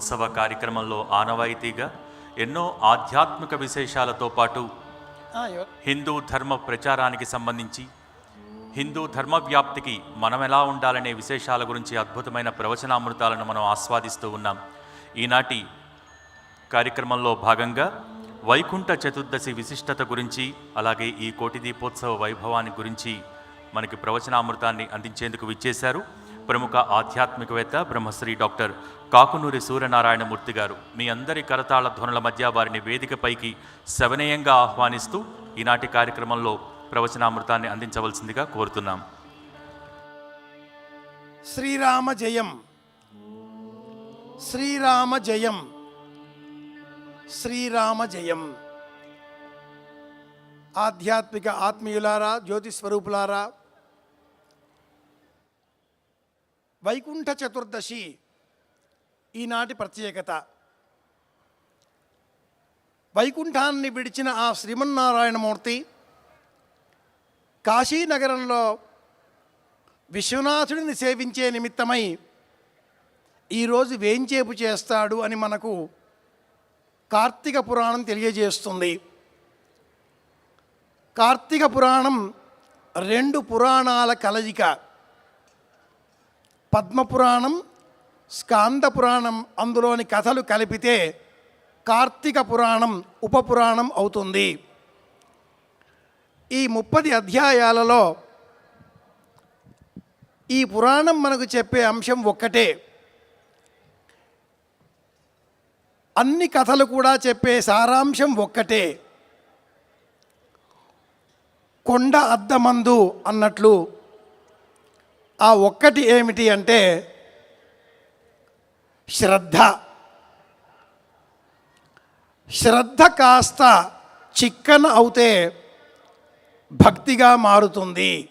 దీపోత్సవ కార్యక్రమంలో ఆనవాయితీగా ఎన్నో ఆధ్యాత్మిక విశేషాలతో పాటు హిందూ ధర్మ ప్రచారానికి సంబంధించి హిందూ ధర్మ వ్యాప్తికి మనం ఎలా ఉండాలనే విశేషాల గురించి అద్భుతమైన ప్రవచనామృతాలను మనం ఆస్వాదిస్తూ ఉన్నాం. ఈనాటి కార్యక్రమంలో భాగంగా వైకుంఠ చతుర్దశి విశిష్టత గురించి అలాగే ఈ కోటి దీపోత్సవ వైభవాన్ని గురించి మనకి ప్రవచనామృతాన్ని అందించేందుకు విచ్చేశారు. ప్రముఖ ఆధ్యాత్మికవేత్త బ్రహ్మశ్రీ డాక్టర్ కాకునూరి సూర్యనారాయణమూర్తి గారు. మీ అందరి కరతాళ ధ్వనుల మధ్య వారిని వేదికపైకి సవినయంగా ఆహ్వానిస్తూ ఈనాటి కార్యక్రమంలో ప్రవచనామృతాన్ని అందించవలసిందిగా కోరుతున్నాం. శ్రీరామ జయం. శ్రీరామ జయం. శ్రీరామ జయం. ఆధ్యాత్మిక ఆత్మీయులారా జ్యోతి స్వరూపులారా వైకుంఠ చతుర్దశి ఈనాటి ప్రత్యేకత. వైకుంఠాన్ని విడిచిన ఆ శ్రీమన్నారాయణమూర్తి కాశీనగరంలో విశ్వనాథుడిని సేవించే నిమిత్తమై ఈరోజు వేంచేపు చేస్తాడు అని మనకు కార్తీక పురాణం తెలియజేస్తుంది. కార్తీక పురాణం రెండు పురాణాల కలయిక. పద్మపురాణం స్కాంద పురాణం అందులోని కథలు కలిపితే కార్తీక పురాణం ఉపపురాణం అవుతుంది. ఈ ముప్పది అధ్యాయాలలో ఈ పురాణం మనకు చెప్పే అంశం ఒక్కటే. అన్ని కథలు కూడా చెప్పే సారాంశం ఒక్కటే. కొండ అద్దమందు అన్నట్లు ఆ ఒక్కటి ఏమిటి అంటే శ్రద్ధ. శ్రద్ధ కాస్త చిక్కన అవుతే భక్తిగా మారుతుంది.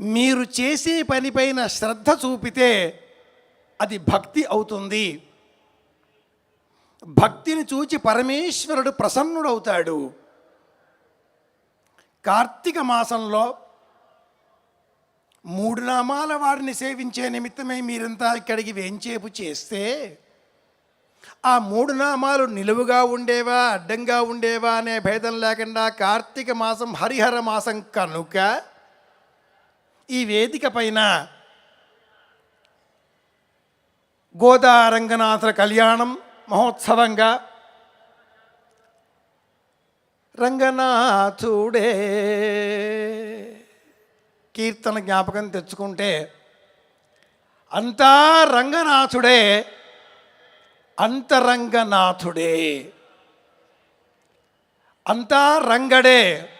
మీరు చేసే పనిపైన శ్రద్ధ చూపితే అది భక్తి అవుతుంది. భక్తిని చూచి పరమేశ్వరుడు ప్రసన్నుడవుతాడు. కార్తీక మాసంలో మూడు నామాల వారిని సేవించే నిమిత్తమే మీరంతా ఇక్కడికి వేంచేపు చేస్తే ఆ మూడు నామాలు నిలువుగా ఉండేవా అడ్డంగా ఉండేవా అనే భేదం లేకుండా కార్తీక మాసం హరిహర మాసం కనుక ఈ వేదిక పైన గోదా రంగనాథుల కళ్యాణం మహోత్సవంగా రంగనాథుడే కీర్తన జ్ఞాపకం తెచ్చుకుంటే అంతా రంగనాథుడే అంతరంగనాథుడే. అంతా రంగడే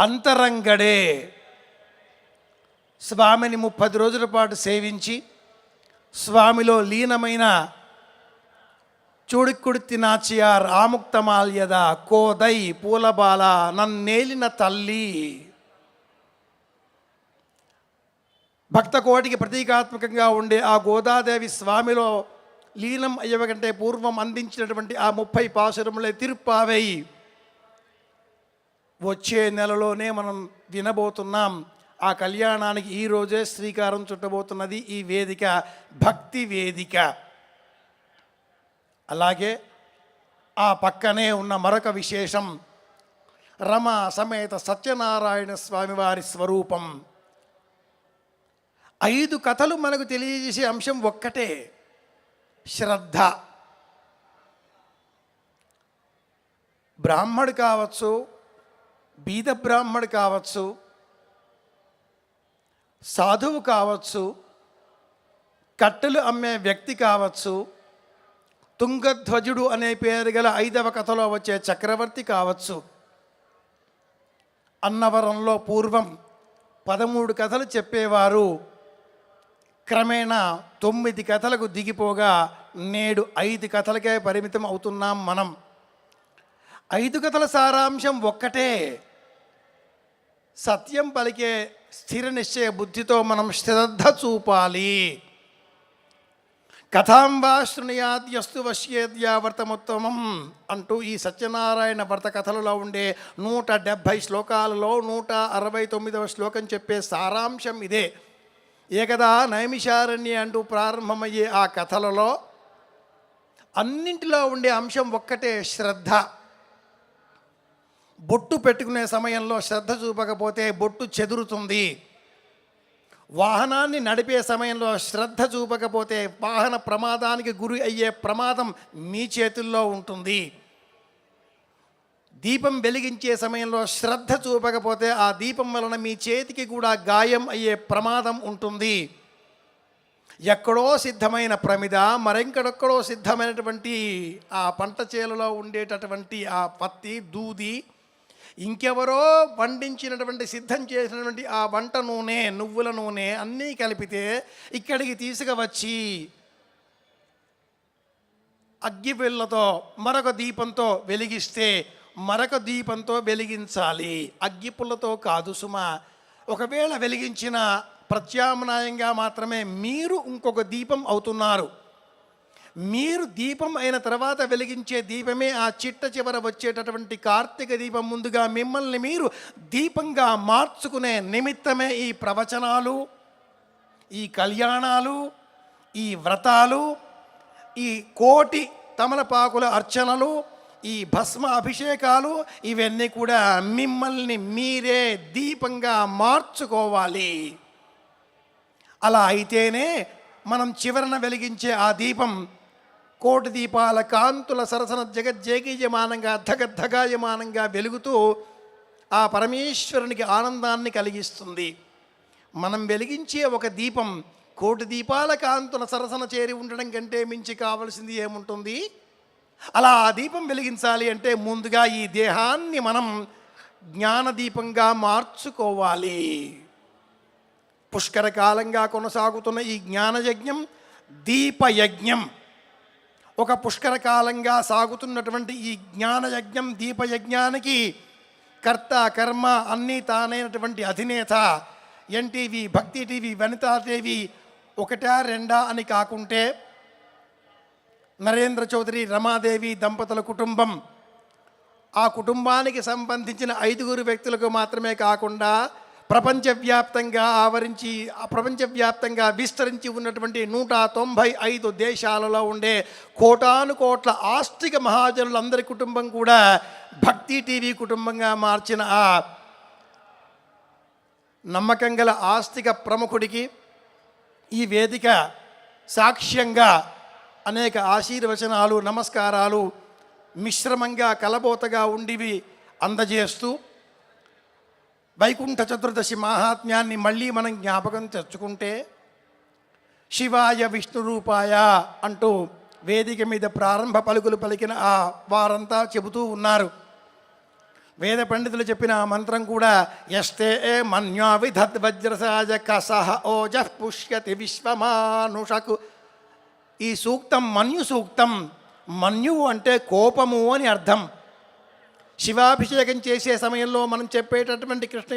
అంతరంగడే. స్వామిని ముప్పది రోజుల పాటు సేవించి స్వామిలో లీనమైన చూడిక్కుడితి నాచియార్ ఆముక్తమాల్యద కోదై పూలబాల నన్నేలిన తల్లి. భక్త కోటికి ప్రతీకాత్మకంగా ఉండే ఆ గోదాదేవి స్వామిలో లీనం అయ్యవకంటే పూర్వం అందించినటువంటి ఆ ముప్పై పాసురములే తిరుప్పావై వచ్చే నెలలోనే మనం వినబోతున్నాం. ఆ కళ్యాణానికి ఈరోజే శ్రీకారం చుట్టబోతున్నది ఈ వేదిక భక్తి వేదిక. అలాగే ఆ పక్కనే ఉన్న మరొక విశేషం రమ సమేత సత్యనారాయణ స్వామివారి స్వరూపం. ఐదు కథలు మనకు తెలియజేసే అంశం ఒక్కటే శ్రద్ధ. బ్రాహ్మడు కావచ్చు బీద బ్రాహ్మడు కావచ్చు సాధువు కావచ్చు కట్టెలు అమ్మే వ్యక్తి కావచ్చు తుంగధ్వజుడు అనే పేరు గల ఐదవ కథలో వచ్చే చక్రవర్తి కావచ్చు. అన్నవరంలో పూర్వం పదమూడు కథలు చెప్పేవారు. క్రమేణా తొమ్మిది కథలకు దిగిపోగా నేడు ఐదు కథలకే పరిమితం అవుతున్నాం మనం. ఐదు కథల సారాంశం ఒక్కటే. సత్యం పలికే స్థిర నిశ్చయ బుద్ధితో మనం శ్రద్ధ చూపాలి. కథాం వా శృణుయాద్యస్తు వశ్యేద్యా అంటూ ఈ సత్యనారాయణ వ్రత కథలలో ఉండే నూట డెబ్భై శ్లోకాలలో నూట అరవై తొమ్మిదవ శ్లోకం చెప్పే సారాంశం ఇదే. ఏకదా నైమిషారణ్య అంటూ ప్రారంభమయ్యే ఆ కథలలో అన్నింటిలో ఉండే అంశం ఒక్కటే శ్రద్ధ. బొట్టు పెట్టుకునే సమయంలో శ్రద్ధ చూపకపోతే బొట్టు చెదురుతుంది. వాహనాన్ని నడిపే సమయంలో శ్రద్ధ చూపకపోతే వాహన ప్రమాదానికి గురి అయ్యే ప్రమాదం మీ చేతుల్లో ఉంటుంది. దీపం వెలిగించే సమయంలో శ్రద్ధ చూపకపోతే ఆ దీపం వలన మీ చేతికి కూడా గాయం అయ్యే ప్రమాదం ఉంటుంది. ఎక్కడో సిద్ధమైన ప్రమిద మరెంకడెక్కడో సిద్ధమైనటువంటి ఆ పంట చేలలో ఉండేటటువంటి ఆ పత్తి దూది ఇంకెవరో వండించినటువంటి సిద్ధం చేసినటువంటి ఆ వంట నూనె నువ్వుల నూనె అన్నీ కలిపితే ఇక్కడికి తీసుకువచ్చి అగ్గిపిల్లతో మరొక దీపంతో వెలిగిస్తే మరొక దీపంతో వెలిగించాలి. అగ్గిపుల్లతో కాదు సుమ. ఒకవేళ వెలిగించిన ప్రత్యామ్నాయంగా మాత్రమే మీరు ఇంకొక దీపం అవుతున్నారు. మీరు దీపం అయిన తర్వాత వెలిగించే దీపమే ఆ చిట్ట చివర వచ్చేటటువంటి కార్తీక దీపం ముందుగా మిమ్మల్ని మీరు దీపంగా మార్చుకునే నిమిత్తమే ఈ ప్రవచనాలు ఈ కళ్యాణాలు ఈ వ్రతాలు ఈ కోటి తమలపాకుల అర్చనలు ఈ భస్మ అభిషేకాలు ఇవన్నీ కూడా మిమ్మల్ని మీరే దీపంగా మార్చుకోవాలి. అలా అయితేనే మనం చివరన వెలిగించే ఆ దీపం కోటి దీపాల కాంతుల సరసన జగజ్జేగీయమానంగా ధగద్ధగాయమానంగా వెలుగుతూ ఆ పరమేశ్వరునికి ఆనందాన్ని కలిగిస్తుంది. మనం వెలిగించే ఒక దీపం కోటి దీపాల కాంతుల సరసన చేరి ఉండడం కంటే మించి కావలసింది ఏముంటుంది? అలా ఆ దీపం వెలిగించాలి అంటే ముందుగా ఈ దేహాన్ని మనం జ్ఞానదీపంగా మార్చుకోవాలి. పుష్కరకాలంగా కొనసాగుతున్న ఈ జ్ఞానయజ్ఞం దీపయజ్ఞం. ఒక పుష్కరకాలంగా సాగుతున్నటువంటి ఈ జ్ఞానయజ్ఞం దీపయజ్ఞానికి కర్త కర్మ అన్నీ తానైనటువంటి అధినేత ఎన్టీవీ భక్తి టీవీ వనితాదేవి ఒకటా రెండా అని కాకుంటే నరేంద్ర చౌదరి రమాదేవి దంపతుల కుటుంబం. ఆ కుటుంబానికి సంబంధించిన ఐదుగురు వ్యక్తులకు మాత్రమే కాకుండా ప్రపంచవ్యాప్తంగా ఆవరించి ఆ ప్రపంచవ్యాప్తంగా విస్తరించి ఉన్నటువంటి నూట తొంభై ఐదు దేశాలలో ఉండే కోటాను కోట్ల ఆస్తిక మహాజనులందరి కుటుంబం కూడా భక్తి టీవీ కుటుంబంగా మార్చిన ఆ నమ్మకం గల ఆస్తిక ప్రముఖుడికి ఈ వేదిక సాక్ష్యంగా అనేక ఆశీర్వచనాలు నమస్కారాలు మిశ్రమంగా కలబోతగా ఉండివి అందజేస్తూ వైకుంఠ చతుర్దశి మహాత్మ్యాన్ని మళ్ళీ మనం జ్ఞాపకం తెచ్చుకుంటే శివాయ విష్ణు రూపాయ అంటూ వేదిక మీద ప్రారంభ పలుకులు పలికిన ఆ వారంతా చెబుతూ ఉన్నారు. వేద పండితులు చెప్పిన ఆ మంత్రం కూడా ఎస్తే ఏ మన్యావిధద్వజ్రసాజ కసహ ఓజ పుష్యతి విశ్వమానుషకు ఈ సూక్తం మన్యు సూక్తం మన్యువు అంటే కోపము అని అర్థం. శివాభిషేకం చేసే సమయంలో మనం చెప్పేటటువంటి కృష్ణ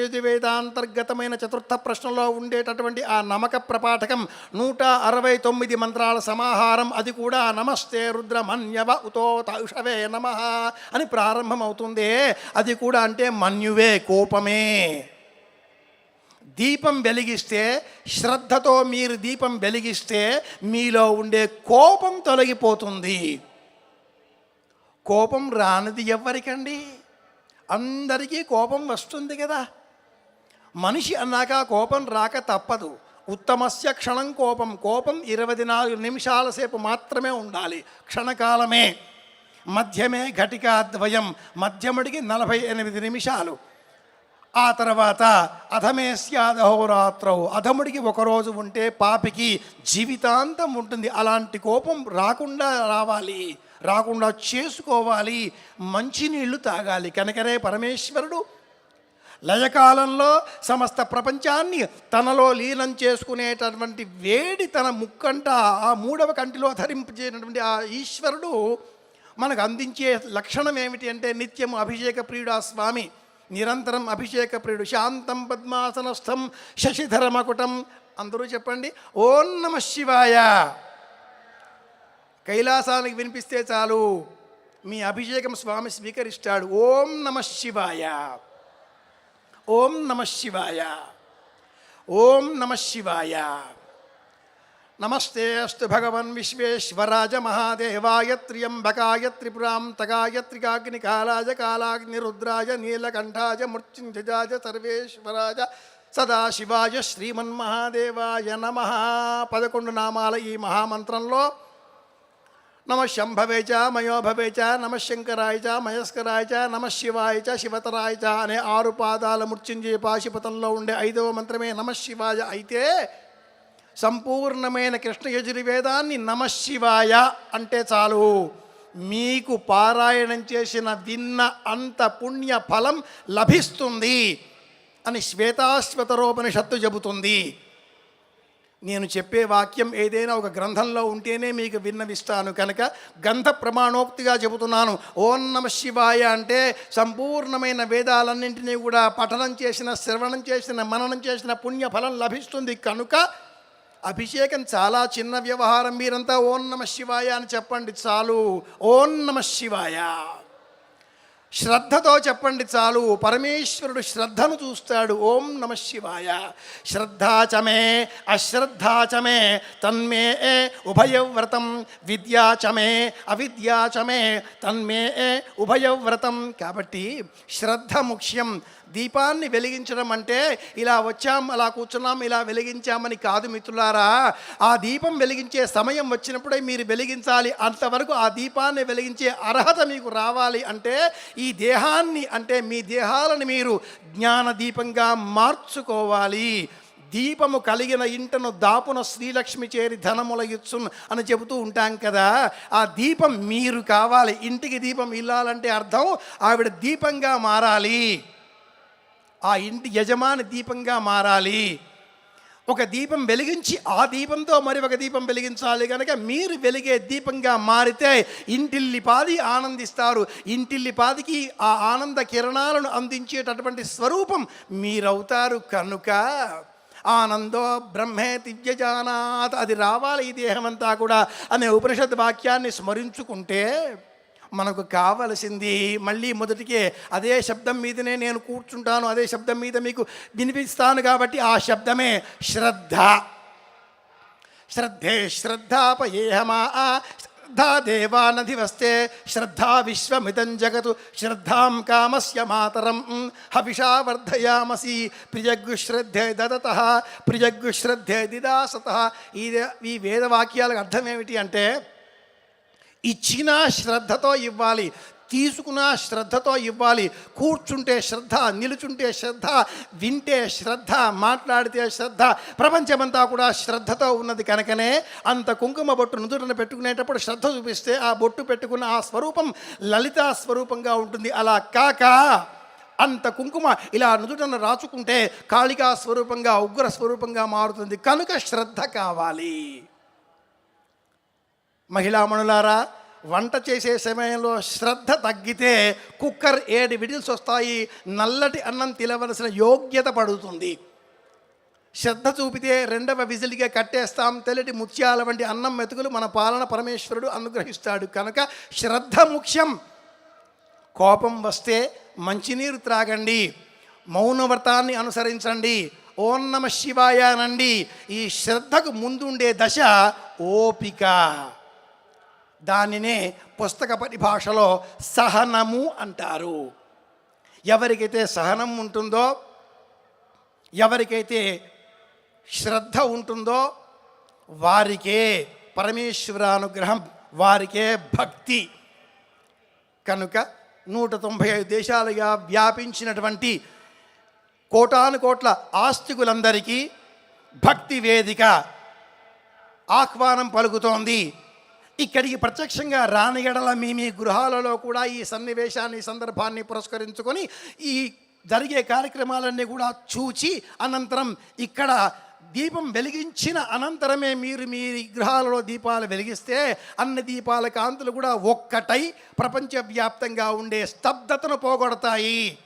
చతుర్థ ప్రశ్నలో ఉండేటటువంటి ఆ నమక ప్రపాఠకం నూట అరవై తొమ్మిది మంత్రాల సమాహారం అది కూడా నమస్తే రుద్రమన్యవ ఉతో తౌషవే నమ అని ప్రారంభమవుతుంది. అది కూడా అంటే మన్యువే కోపమే. దీపం వెలిగిస్తే శ్రద్ధతో మీరు దీపం వెలిగిస్తే మీలో ఉండే కోపం తొలగిపోతుంది. కోపం రానిది ఎవరికండి అందరికీ కోపం వస్తుంది కదా. మనిషి అన్నాక కోపం రాక తప్పదు. ఉత్తమస్య క్షణం కోపం. కోపం ఇరవై నాలుగు నిమిషాల సేపు మాత్రమే ఉండాలి. క్షణకాలమే. మధ్యమే ఘటికాద్వయం. మధ్యముడికి నలభై ఎనిమిది నిమిషాలు. ఆ తర్వాత అధమేశ్యాధహోరాత్రౌ అధముడికి ఒకరోజు ఉంటే పాపికి జీవితాంతం ఉంటుంది. అలాంటి కోపం రాకుండా రావాలి. రాకుండా చేసుకోవాలి. మంచినీళ్ళు తాగాలి. కనుకనే పరమేశ్వరుడు లయకాలంలో సమస్త ప్రపంచాన్ని తనలో లీనం చేసుకునేటటువంటి వేడి తన ముక్కంట ఆ మూడవ కంటిలో ధరింపజేటటువంటి ఆ ఈశ్వరుడు మనకు అందించే లక్షణం ఏమిటి అంటే నిత్యం అభిషేక ప్రియుడు ఆ స్వామి. నిరంతరం అభిషేక ప్రియుడు శాంతం పద్మాసనస్థం శశిధరమకుటం. అందరూ చెప్పండి. ఓం నమ శివాయ. కైలాసానికి వినిపిస్తే చాలు. మీ అభిషేకం స్వామి స్వీకరిస్తాడు. ఓం నమ శివాయ. ఓం నమ శివాయ. ఓం నమ శివాయ. నమస్తే అస్తు భగవన్ విశ్వేశ్వరాజ మహాదేవాయ త్ర్యంబకాయ త్రిపురాంతకాయ త్రికాగ్నికాలాయ కాలాగ్నిరుద్రాయ నీలకంఠాయ మృత్యుంజయాయ సర్వేశ్వరాజ సదాశివాయ శ్రీమన్మహాదేవాయ నమ. పదకొండు నామాల ఈ మహామంత్రంలో నమ శంభవే చ మయోభవే చ నమ శంకరాయ చ మయస్కరాయ చ నమ శివాయ చ శివతరాయ చ అనే ఆరు పాదాల మృత్యుంజయ పాశుపతంలో ఉండే ఐదవ మంత్రమే నమ శివాయ. అయితే సంపూర్ణమైన కృష్ణ యజుర్వేదాన్ని నమశివాయ అంటే చాలు. మీకు పారాయణం చేసిన విన్న అంత పుణ్య ఫలం లభిస్తుంది అని శ్వేతాశ్వతరోపనిషత్తు చెబుతుంది. నేను చెప్పే వాక్యం ఏదైనా ఒక గ్రంథంలో ఉంటేనే మీకు విన్నవిస్తాను కనుక గ్రంథ ప్రమాణోక్తిగా చెబుతున్నాను. ఓం నమ శివాయ అంటే సంపూర్ణమైన వేదాలన్నింటినీ కూడా పఠనం చేసిన శ్రవణం చేసిన మననం చేసిన పుణ్యఫలం లభిస్తుంది కనుక అభిషేకం చాలా చిన్న వ్యవహారం. మీరంతా ఓం నమ శివాయ అని చెప్పండి చాలు. ఓం నమ శివాయ. శ్రద్ధతో చెప్పండి చాలు. పరమేశ్వరుడు శ్రద్ధను చూస్తాడు. ఓం నమ శివాయ. శ్రద్ధాచమే అశ్రద్ధాచమే తన్మే ఏ ఉభయవ్రతం. విద్యాచమే అవిద్యాచమే తన్మే ఏ ఉభయవ్రతం. కాబట్టి శ్రద్ధ ముఖ్యం. దీపాన్ని వెలిగించడం అంటే ఇలా వచ్చాం అలా కూర్చున్నాం ఇలా వెలిగించామని కాదు మిత్రులారా. ఆ దీపం వెలిగించే సమయం వచ్చినప్పుడే మీరు వెలిగించాలి. అంతవరకు ఆ దీపాన్ని వెలిగించే అర్హత మీకు రావాలి అంటే ఈ దేహాన్ని అంటే మీ దేహాలను మీరు జ్ఞాన దీపంగా మార్చుకోవాలి. దీపము కలిగిన ఇంటను దాపున శ్రీలక్ష్మి చేరి ధనముల అని చెబుతూ ఉంటాం కదా. ఆ దీపం మీరు కావాలి. ఇంటికి దీపం ఇల్లాలంటే అర్థం ఆవిడ దీపంగా మారాలి. ఆ ఇంటి యజమాని దీపంగా మారాలి. ఒక దీపం వెలిగించి ఆ దీపంతో మరి ఒక దీపం వెలిగించాలి కనుక మీరు వెలిగే దీపంగా మారితే ఇంటిల్లిపాది ఆనందిస్తారు. ఇంటిల్లిపాదికి ఆ ఆనంద కిరణాలను అందించేటటువంటి స్వరూపం మీరవుతారు కనుక ఆనందో బ్రహ్మే దివ్యజానాత్ అది రావాలి ఈ దేహమంతా కూడా అనే ఉపనిషద్ వాక్యాన్ని స్మరించుకుంటే మనకు కావలసింది. మళ్ళీ మొదటికే అదే శబ్దం మీదనే నేను కూర్చుంటాను. అదే శబ్దం మీద మీకు వినిపిస్తాను కాబట్టి ఆ శబ్దమే శ్రద్ధ. శ్రద్ధే శ్రద్ధాపయేహమా శ్రద్ధా దేవానధివస్తే శ్రద్ధా విశ్వమిదం జగతు శ్రద్ధాం కామస్య మాతరం హవిషా వర్ధయామసి ప్రియగ్గుశ్రద్ధే దదత ప్రియగ్గుశ్రద్ధే దిదాసత. ఈ ఈ వేదవాక్యాలకు అర్థం ఏమిటి అంటే ఇచ్చిన శ్రద్ధతో ఇవ్వాలి తీసుకున్న శ్రద్ధతో ఇవ్వాలి కూర్చుంటే శ్రద్ధ నిలుచుంటే శ్రద్ధ వింటే శ్రద్ధ మాట్లాడితే శ్రద్ధ ప్రపంచమంతా కూడా శ్రద్ధతో ఉన్నది కనుకనే అంత కుంకుమ బొట్టు నుదుటన పెట్టుకునేటప్పుడు శ్రద్ధ చూపిస్తే ఆ బొట్టు పెట్టుకున్న ఆ స్వరూపం లలితా స్వరూపంగా ఉంటుంది. అలా కాక అంత కుంకుమ ఇలా నుదుటన రాచుకుంటే కాళికా స్వరూపంగా ఉగ్ర స్వరూపంగా మారుతుంది. కనుక శ్రద్ధ కావాలి. మహిళామణులారా వంట చేసే సమయంలో శ్రద్ధ తగ్గితే కుక్కర్ ఏడు విడిల్స్ వస్తాయి నల్లటి అన్నం తినవలసిన యోగ్యత పడుతుంది. శ్రద్ధ చూపితే రెండవ విజిల్గా కట్టేస్తాం తెల్లటి ముత్యాల వంటి అన్నం మెతుకులు మన పాలన పరమేశ్వరుడు అనుగ్రహిస్తాడు. కనుక శ్రద్ధ ముఖ్యం. కోపం వస్తే మంచినీరు త్రాగండి. మౌనవ్రతాన్ని అనుసరించండి. ఓం నమ శివాయ ఈ శ్రద్ధకు ముందుండే దశ ఓపిక. దానినే పుస్తక పరిభాషలో సహనము అంటారు. ఎవరికైతే సహనం ఉంటుందో ఎవరికైతే శ్రద్ధ ఉంటుందో వారికే పరమేశ్వరానుగ్రహం వారికే భక్తి. కనుక నూట తొంభై ఐదు దేశాలుగా వ్యాపించినటువంటి కోటాను కోట్ల ఆస్తికులందరికీ భక్తి వేదిక ఆహ్వానం పలుకుతోంది. ఇక్కడికి ప్రత్యక్షంగా రాని ఎడల మీ మీ గృహాలలో కూడా ఈ సన్నివేశాన్ని సందర్భాన్ని పురస్కరించుకొని ఈ జరిగే కార్యక్రమాలన్నీ కూడా చూచి అనంతరం ఇక్కడ దీపం వెలిగించిన అనంతరమే మీరు మీ గృహాలలో దీపాలు వెలిగిస్తే అన్ని దీపాల కాంతులు కూడా ఒక్కటై ప్రపంచవ్యాప్తంగా ఉండే స్తబ్దతను పోగొడతాయి.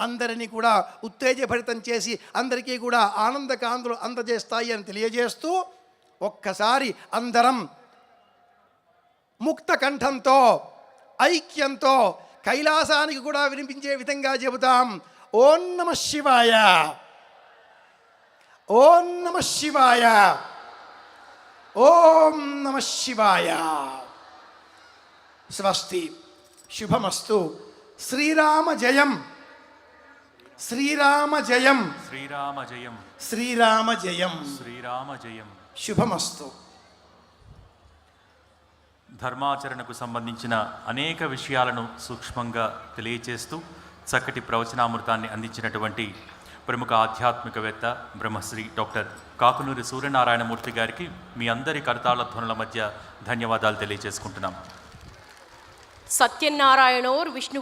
అందరినీ కూడా ఉత్తేజభరితం చేసి అందరికీ కూడా ఆనంద కాంతులు అందజేస్తాయి అని తెలియజేస్తూ ఒక్కసారి అందరం ముక్త కంఠంతో ఐక్యంతో కైలాసానికి కూడా వినిపించే విధంగా చెబుతాం. ఓం నమ శివాయ. ఓం నమ శివాయ. ఓం నమ శివాయ. స్వస్తి. శుభమస్తు. శ్రీరామ జయం. శ్రీరామ జయం. శ్రీరామ జయం. శ్రీరామ జయం. శ్రీరామ జయం. శుభమస్తు. ధర్మాచరణకు సంబంధించిన అనేక విషయాలను సూక్ష్మంగా తెలియచేస్తూ చక్కటి ప్రవచనామృతాన్ని అందించినటువంటి ప్రముఖ ఆధ్యాత్మికవేత్త బ్రహ్మశ్రీ డాక్టర్ కాకునూరి సూర్యనారాయణమూర్తి గారికి మీ అందరి కరతాళ ధ్వనుల మధ్య ధన్యవాదాలు తెలియజేసుకుంటున్నాం సత్యనారాయణోర్ విష్ణు